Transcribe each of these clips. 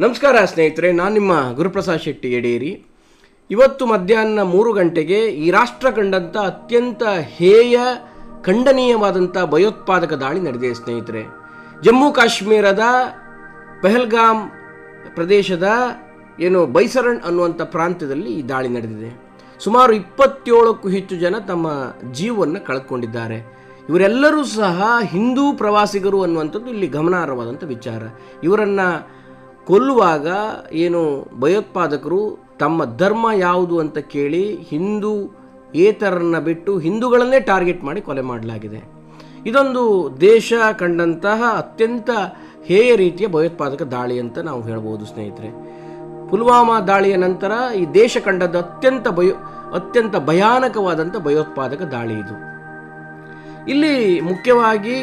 ನಮಸ್ಕಾರ ಸ್ನೇಹಿತರೆ, ನಾನು ನಿಮ್ಮ ಗುರುಪ್ರಸಾದ್ ಶೆಟ್ಟಿ ಯಡೇರಿ. ಇವತ್ತು ಮಧ್ಯಾಹ್ನ ಮೂರು ಗಂಟೆಗೆ ಈ ರಾಷ್ಟ್ರ ಕಂಡಂಥ ಅತ್ಯಂತ ಹೇಯ ಖಂಡನೀಯವಾದಂಥ ಭಯೋತ್ಪಾದಕ ದಾಳಿ ನಡೆದಿದೆ ಸ್ನೇಹಿತರೆ. ಜಮ್ಮು ಕಾಶ್ಮೀರದ ಪೆಹಲ್ಗಾಮ್ ಪ್ರದೇಶದ ಏನು ಬೈಸರಣ್ ಅನ್ನುವಂಥ ಪ್ರಾಂತ್ಯದಲ್ಲಿ ಈ ದಾಳಿ ನಡೆದಿದೆ. ಸುಮಾರು ಇಪ್ಪತ್ತೇಳಕ್ಕೂ ಹೆಚ್ಚು ಜನ ತಮ್ಮ ಜೀವವನ್ನು ಕಳೆದುಕೊಂಡಿದ್ದಾರೆ ಇವರೆಲ್ಲರೂ ಸಹ ಹಿಂದೂ ಪ್ರವಾಸಿಗರು ಅನ್ನುವಂಥದ್ದು ಇಲ್ಲಿ ಗಮನಾರ್ಹವಾದಂಥ ವಿಚಾರ. ಇವರನ್ನು ಕೊಲ್ಲುವಾಗ ಏನು ಭಯೋತ್ಪಾದಕರು ತಮ್ಮ ಧರ್ಮ ಯಾವುದು ಅಂತ ಕೇಳಿ ಹಿಂದೂ ಏತರನ್ನು ಬಿಟ್ಟು ಹಿಂದೂಗಳನ್ನೇ ಟಾರ್ಗೆಟ್ ಮಾಡಿ ಕೊಲೆ ಮಾಡಲಾಗಿದೆ. ಇದೊಂದು ದೇಶ ಕಂಡಂತಹ ಅತ್ಯಂತ ಹೇಯ ರೀತಿಯ ಭಯೋತ್ಪಾದಕ ದಾಳಿ ಅಂತ ನಾವು ಹೇಳ್ಬೋದು ಸ್ನೇಹಿತರೆ. ಪುಲ್ವಾಮಾ ದಾಳಿಯ ನಂತರ ಈ ದೇಶ ಕಂಡದ್ದು ಅತ್ಯಂತ ಭಯೋ, ಅತ್ಯಂತ ಭಯಾನಕವಾದಂಥ ಭಯೋತ್ಪಾದಕ ದಾಳಿ ಇದು. ಇಲ್ಲಿ ಮುಖ್ಯವಾಗಿ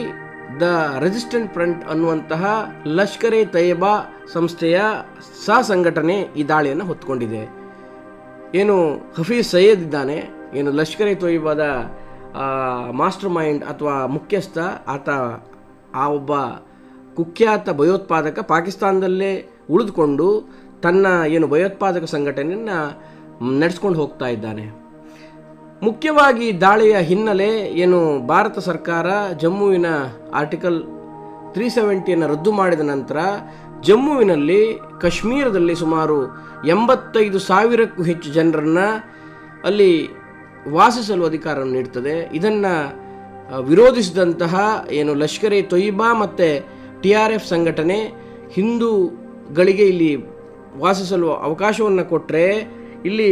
ದ ರೆಸಿಸ್ಟೆಂಟ್ ಫ್ರಂಟ್ ಅನ್ನುವಂತಹ ಲಷ್ಕರ್ ಎ ತಯ್ಯಬಾ ಸಂಸ್ಥೆಯ ಸಹ ಸಂಘಟನೆ ಈ ದಾಳಿಯನ್ನು ಹೊತ್ಕೊಂಡಿದೆ ಏನು ಹಫೀಜ್ ಸಯ್ಯದ್ ಇದ್ದಾನೆ, ಏನು ಲಷ್ಕರ್ ಎ ತೊಯ್ಯಬಾದ ಮಾಸ್ಟರ್ ಮೈಂಡ್ ಅಥವಾ ಮುಖ್ಯಸ್ಥ, ಆತ ಆ ಒಬ್ಬ ಕುಖ್ಯಾತ ಭಯೋತ್ಪಾದಕ ಪಾಕಿಸ್ತಾನದಲ್ಲೇ ಉಳಿದುಕೊಂಡು ತನ್ನ ಏನು ಭಯೋತ್ಪಾದಕ ಸಂಘಟನೆಯನ್ನು ನಡೆಸ್ಕೊಂಡು ಹೋಗ್ತಾ ಇದ್ದಾನೆ. ಮುಖ್ಯವಾಗಿ ದಾಳಿಯ ಹಿನ್ನೆಲೆ ಏನು ಭಾರತ ಸರ್ಕಾರ ಜಮ್ಮುವಿನ ಆರ್ಟಿಕಲ್ ತ್ರೀ ಸೆವೆಂಟಿಯನ್ನು ರದ್ದು ಮಾಡಿದ ನಂತರ ಜಮ್ಮುವಿನಲ್ಲಿ ಕಾಶ್ಮೀರದಲ್ಲಿ ಸುಮಾರು ಎಂಬತ್ತೈದು ಸಾವಿರಕ್ಕೂ ಹೆಚ್ಚು ಜನರನ್ನು ಅಲ್ಲಿ ವಾಸಿಸಲು ಅಧಿಕಾರವನ್ನು ನೀಡ್ತದೆ ಇದನ್ನು ವಿರೋಧಿಸಿದಂತಹ ಏನು ಲಷ್ಕರ್ ಎ ತೊಯ್ಬಾ ಮತ್ತು ಟಿ ಆರ್ ಎಫ್ ಸಂಘಟನೆ ಹಿಂದೂಗಳಿಗೆ ಇಲ್ಲಿ ವಾಸಿಸಲು ಅವಕಾಶವನ್ನು ಕೊಟ್ಟರೆ ಇಲ್ಲಿ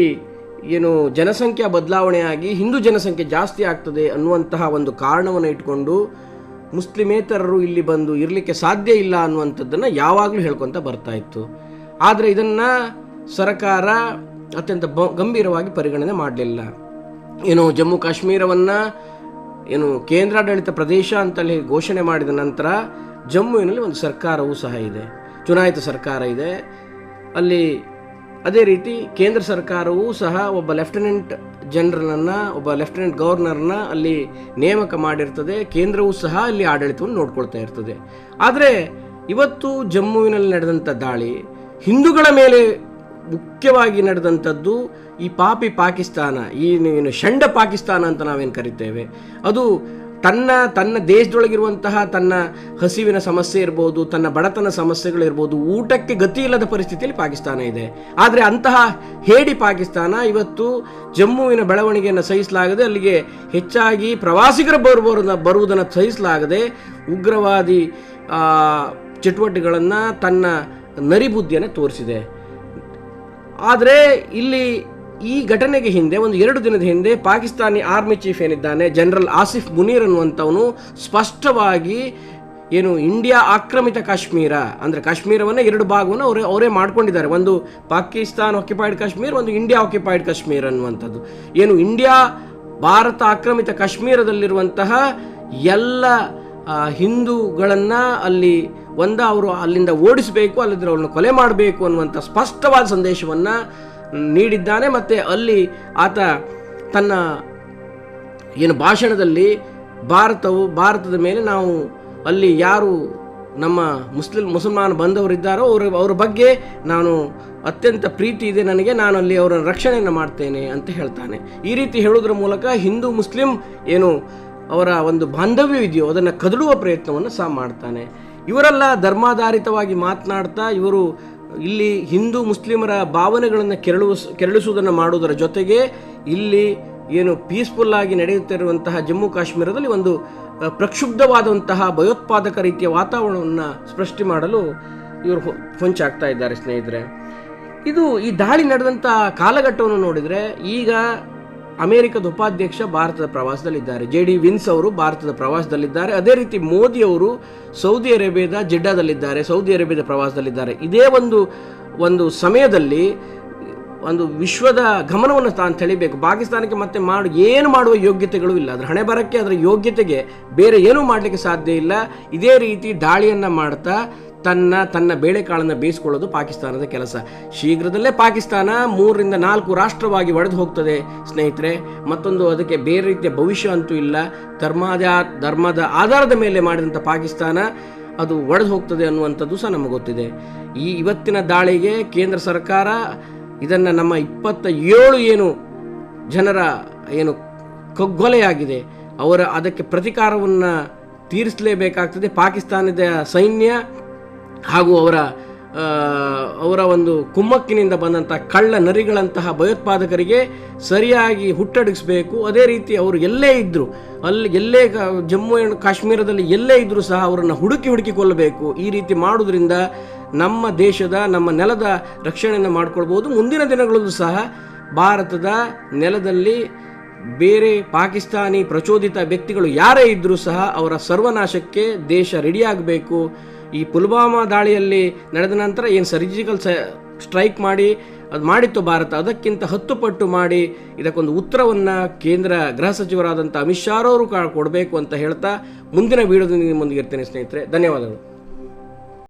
ಏನು ಜನಸಂಖ್ಯಾ ಬದಲಾವಣೆಯಾಗಿ ಹಿಂದೂ ಜನಸಂಖ್ಯೆ ಜಾಸ್ತಿ ಆಗ್ತದೆ ಅನ್ನುವಂತಹ ಒಂದು ಕಾರಣವನ್ನು ಇಟ್ಕೊಂಡು ಮುಸ್ಲಿಮೇತರರು ಇಲ್ಲಿ ಬಂದು ಇರಲಿಕ್ಕೆ ಸಾಧ್ಯ ಇಲ್ಲ ಅನ್ನುವಂಥದ್ದನ್ನು ಯಾವಾಗಲೂ ಹೇಳ್ಕೊತ ಬರ್ತಾ ಇತ್ತು. ಆದರೆ ಇದನ್ನು ಸರ್ಕಾರ ಅತ್ಯಂತ ಬ, ಗಂಭೀರವಾಗಿ ಪರಿಗಣನೆ ಮಾಡಲಿಲ್ಲ. ಏನು ಜಮ್ಮು ಕಾಶ್ಮೀರವನ್ನು ಏನು ಕೇಂದ್ರಾಡಳಿತ ಪ್ರದೇಶ ಅಂತಲ್ಲಿ ಘೋಷಣೆ ಮಾಡಿದ ನಂತರ ಜಮ್ಮುವಿನಲ್ಲಿ ಒಂದು ಸರ್ಕಾರವೂ ಸಹ ಇದೆ. ಚುನಾಯಿತ ಸರ್ಕಾರ ಇದೆ. ಅಲ್ಲಿ ಅದೇ ರೀತಿ ಕೇಂದ್ರ ಸರ್ಕಾರವೂ ಸಹ ಒಬ್ಬ ಲೆಫ್ಟಿನೆಂಟ್ ಜನರಲನ್ನು, ಒಬ್ಬ ಲೆಫ್ಟಿನೆಂಟ್ ಗವರ್ನರ್ನ ಅಲ್ಲಿ ನೇಮಕ ಮಾಡಿರ್ತದೆ. ಕೇಂದ್ರವೂ ಸಹ ಅಲ್ಲಿ ಆಡಳಿತವನ್ನು ನೋಡ್ಕೊಳ್ತಾ ಇರ್ತದೆ. ಆದರೆ ಇವತ್ತು ಜಮ್ಮುವಿನಲ್ಲಿ ನಡೆದಂಥ ದಾಳಿ, ಹಿಂದೂಗಳ ಮೇಲೆ ಮುಖ್ಯವಾಗಿ ನಡೆದಂಥದ್ದು ಈ ಪಾಪಿ ಪಾಕಿಸ್ತಾನ, ಈ ಏನು ಷಂಡ ಪಾಕಿಸ್ತಾನ ಅಂತ ನಾವೇನು ಕರಿತೇವೆ? ಅದು ತನ್ನ ತನ್ನ ದೇಶದೊಳಗಿರುವಂತಹ ತನ್ನ ಹಸಿವಿನ ಸಮಸ್ಯೆ ಇರ್ಬೋದು, ತನ್ನ ಬಡತನ ಸಮಸ್ಯೆಗಳಿರ್ಬೋದು ಊಟಕ್ಕೆ ಗತಿ ಇಲ್ಲದ ಪರಿಸ್ಥಿತಿಯಲ್ಲಿ ಪಾಕಿಸ್ತಾನ ಇದೆ. ಆದರೆ ಅಂತಹ ಹೇಡಿ ಪಾಕಿಸ್ತಾನ ಇವತ್ತು ಜಮ್ಮುವಿನ ಬೆಳವಣಿಗೆಯನ್ನು ಸಹಿಸಲಾಗದೆ, ಅಲ್ಲಿಗೆ ಹೆಚ್ಚಾಗಿ ಪ್ರವಾಸಿಗರು ಬರುವುದನ್ನು ಬರುವುದನ್ನು ಸಹಿಸಲಾಗದೆ ಉಗ್ರವಾದಿ ಚಟುವಟಿಕೆಗಳನ್ನು ತನ್ನ ನರಿಬುದ್ಧಿಯನ್ನು ತೋರಿಸಿದೆ. ಆದರೆ ಇಲ್ಲಿ ಈ ಘಟನೆಗೆ ಹಿಂದೆ, ಒಂದು ಎರಡು ದಿನದ ಹಿಂದೆ ಪಾಕಿಸ್ತಾನಿ ಆರ್ಮಿ ಚೀಫ್ ಏನಿದ್ದಾನೆ, ಜನರಲ್ ಆಸಿಫ್ ಮುನೀರ್ ಅನ್ನುವಂಥವನು ಸ್ಪಷ್ಟವಾಗಿ ಏನು, ಇಂಡಿಯಾ ಆಕ್ರಮಿತ ಕಾಶ್ಮೀರ. ಅಂದರೆ ಕಾಶ್ಮೀರವನ್ನು ಎರಡು ಭಾಗವನ್ನು ಅವರೇ ಅವರೇ ಮಾಡ್ಕೊಂಡಿದ್ದಾರೆ. ಒಂದು ಪಾಕಿಸ್ತಾನ್ ಆಕ್ಯುಪೈಡ್ ಕಾಶ್ಮೀರ್, ಒಂದು ಇಂಡಿಯಾ ಆಕ್ಯುಪೈಡ್ ಕಾಶ್ಮೀರ್ ಅನ್ನುವಂಥದ್ದು. ಏನು, ಇಂಡಿಯಾ, ಭಾರತ ಆಕ್ರಮಿತ ಕಾಶ್ಮೀರದಲ್ಲಿರುವಂತಹ ಎಲ್ಲ ಹಿಂದೂಗಳನ್ನು ಅಲ್ಲಿ ಒಂದ ಅವರು ಅಲ್ಲಿಂದ ಓಡಿಸಬೇಕು, ಅಲ್ಲದ್ರೆ ಅವ್ರನ್ನ ಕೊಲೆ ಮಾಡಬೇಕು ಅನ್ನುವಂಥ ಸ್ಪಷ್ಟವಾದ ಸಂದೇಶವನ್ನು ನೀಡಿದ್ದಾನೆ ಮತ್ತು ಅಲ್ಲಿ ಆತ ತನ್ನ ಏನು ಭಾಷಣದಲ್ಲಿ ಭಾರತವು, ಭಾರತದ ಮೇಲೆ ನಾವು ಅಲ್ಲಿ ಯಾರು ನಮ್ಮ ಮುಸ್ಲಿಂ, ಮುಸಲ್ಮಾನ ಬಂದವರಿದ್ದಾರೋ ಅವರು, ಅವರ ಬಗ್ಗೆ ನಾನು ಅತ್ಯಂತ ಪ್ರೀತಿ ಇದೆ ನನಗೆ, ನಾನು ಅಲ್ಲಿ ಅವರ ರಕ್ಷಣೆಯನ್ನು ಮಾಡ್ತೇನೆ ಅಂತ ಹೇಳ್ತಾನೆ. ಈ ರೀತಿ ಹೇಳೋದ್ರ ಮೂಲಕ ಹಿಂದೂ ಮುಸ್ಲಿಂ ಏನು ಅವರ ಒಂದು ಬಾಂಧವ್ಯವಿದೆಯೋ ಅದನ್ನು ಕದಡುವ ಪ್ರಯತ್ನವನ್ನು ಸಹ ಮಾಡ್ತಾನೆ. ಇವರೆಲ್ಲ ಧರ್ಮಾಧಾರಿತವಾಗಿ ಮಾತನಾಡ್ತಾ ಇವರು ಇಲ್ಲಿ ಹಿಂದೂ ಮುಸ್ಲಿಮರ ಭಾವನೆಗಳನ್ನು ಕೆರಳು ಕೆರಳಿಸುವುದನ್ನು ಮಾಡುವುದರ ಜೊತೆಗೆ ಇಲ್ಲಿ ಏನು ಪೀಸ್ಫುಲ್ ಆಗಿ ನಡೆಯುತ್ತಿರುವಂತಹ ಜಮ್ಮು ಕಾಶ್ಮೀರದಲ್ಲಿ ಒಂದು ಪ್ರಕ್ಷುಬ್ಧವಾದಂತಹ ಭಯೋತ್ಪಾದಕ ರೀತಿಯ ವಾತಾವರಣವನ್ನು ಸೃಷ್ಟಿ ಮಾಡಲು ಇವರು ಹೊಂಚಾಗ್ತಾ ಇದ್ದಾರೆ ಸ್ನೇಹಿತರೆ. ಇದು ಈ ದಾಳಿ ನಡೆದಂಥ ಕಾಲಘಟ್ಟವನ್ನು ನೋಡಿದರೆ ಈಗ ಅಮೆರಿಕದ ಉಪಾಧ್ಯಕ್ಷ ಭಾರತದ ಪ್ರವಾಸದಲ್ಲಿದ್ದಾರೆ. ಜೆ ಡಿ ವಿನ್ಸ್ ಅವರು ಭಾರತದ ಪ್ರವಾಸದಲ್ಲಿದ್ದಾರೆ. ಅದೇ ರೀತಿ ಮೋದಿ ಅವರು ಸೌದಿ ಅರೇಬಿಯಾದ ಜಿಡ್ಡಾದಲ್ಲಿದ್ದಾರೆ. ಸೌದಿ ಅರೇಬಿಯಾದ ಪ್ರವಾಸದಲ್ಲಿದ್ದಾರೆ. ಇದೇ ಒಂದು ಒಂದು ಸಮಯದಲ್ಲಿ ಒಂದು ವಿಶ್ವದ ಗಮನವನ್ನು ತಾನು ಸೆಳಿಬೇಕು ಪಾಕಿಸ್ತಾನಕ್ಕೆ ಮತ್ತೆ ಮಾಡು, ಏನು ಮಾಡುವ ಯೋಗ್ಯತೆಗಳು ಇಲ್ಲ. ಅದರ ಹಣೆ ಬರಕ್ಕೆ ಅದರ ಯೋಗ್ಯತೆಗೆ ಬೇರೆ ಏನೂ ಮಾಡಲಿಕ್ಕೆ ಸಾಧ್ಯ ಇಲ್ಲ. ಇದೇ ರೀತಿ ದಾಳಿಯನ್ನು ಮಾಡ್ತಾ ತನ್ನ ತನ್ನ ಬೇಳೆಕಾಳನ್ನು ಬೇಯಿಸಿಕೊಳ್ಳೋದು ಪಾಕಿಸ್ತಾನದ ಕೆಲಸ. ಶೀಘ್ರದಲ್ಲೇ ಪಾಕಿಸ್ತಾನ ಮೂರರಿಂದ ನಾಲ್ಕು ರಾಷ್ಟ್ರವಾಗಿ ಒಡೆದು ಹೋಗ್ತದೆ ಸ್ನೇಹಿತರೆ. ಮತ್ತೊಂದು ಅದಕ್ಕೆ ಬೇರೆ ರೀತಿಯ ಭವಿಷ್ಯ ಅಂತೂ ಇಲ್ಲ. ಧರ್ಮಾದ ಧರ್ಮದ ಆಧಾರದ ಮೇಲೆ ಮಾಡಿದಂಥ ಪಾಕಿಸ್ತಾನ ಅದು ಒಡೆದು ಹೋಗ್ತದೆ ಅನ್ನುವಂಥದ್ದು ಸಹ ನಮಗೆ ಗೊತ್ತಿದೆ. ಈ ಇವತ್ತಿನ ದಾಳಿಗೆ ಕೇಂದ್ರ ಸರ್ಕಾರ ಇದನ್ನು ನಮ್ಮ ಇಪ್ಪತ್ತ ಏಳು ಏನು ಜನರ ಏನು ಕಗ್ಗೊಲೆಯಾಗಿದೆ ಅವರ ಅದಕ್ಕೆ ಪ್ರತಿಕಾರವನ್ನು ತೀರಿಸಲೇಬೇಕಾಗ್ತದೆ. ಪಾಕಿಸ್ತಾನದ ಸೈನ್ಯ ಹಾಗೂ ಅವರ ಅವರ ಒಂದು ಕುಮ್ಮಕ್ಕಿನಿಂದ ಬಂದಂಥ ಕಳ್ಳ ನರಿಗಳಂತಹ ಭಯೋತ್ಪಾದಕರಿಗೆ ಸರಿಯಾಗಿ ಹುಟ್ಟಡಗಿಸಬೇಕು. ಅದೇ ರೀತಿ ಅವರು ಎಲ್ಲೇ ಇದ್ದರು ಅಲ್ಲಿ ಎಲ್ಲೇ ಜಮ್ಮು ಆ್ಯಂಡ್ ಕಾಶ್ಮೀರದಲ್ಲಿ ಎಲ್ಲೇ ಇದ್ದರೂ ಸಹ ಅವರನ್ನು ಹುಡುಕಿ ಹುಡುಕಿ ಕೊಲ್ಲಬೇಕು. ಈ ರೀತಿ ಮಾಡೋದ್ರಿಂದ ನಮ್ಮ ದೇಶದ, ನಮ್ಮ ನೆಲದ ರಕ್ಷಣೆಯನ್ನು ಮಾಡಿಕೊಳ್ಬೋದು. ಮುಂದಿನ ದಿನಗಳಲ್ಲೂ ಸಹ ಭಾರತದ ನೆಲದಲ್ಲಿ ಬೇರೆ ಪಾಕಿಸ್ತಾನಿ ಪ್ರಚೋದಿತ ವ್ಯಕ್ತಿಗಳು ಯಾರೇ ಇದ್ದರೂ ಸಹ ಅವರ ಸರ್ವನಾಶಕ್ಕೆ ದೇಶ ರೆಡಿಯಾಗಬೇಕು. ಈ ಪುಲ್ವಾಮಾ ದಾಳಿಯಲ್ಲಿ ನಡೆದ ನಂತರ ಏನು ಸರ್ಜಿಕಲ್ ಸ್ಟ್ರೈಕ್ ಮಾಡಿ, ಅದು ಮಾಡಿತ್ತು ಭಾರತ, ಅದಕ್ಕಿಂತ ಹತ್ತು ಪಟ್ಟು ಮಾಡಿ ಇದಕ್ಕೊಂದು ಉತ್ತರವನ್ನು ಕೇಂದ್ರ ಗೃಹ ಸಚಿವರಾದಂಥ ಅಮಿತ್ ಶಾ ಅವರು ಕೊಡಬೇಕು ಅಂತ ಹೇಳ್ತಾ ಮುಂದಿನ ವೀಡಿಯೋದಲ್ಲಿ ನಿಮ್ಮೊಂದಿಗೆ ಇರ್ತೇನೆ ಸ್ನೇಹಿತರೆ. ಧನ್ಯವಾದಗಳು.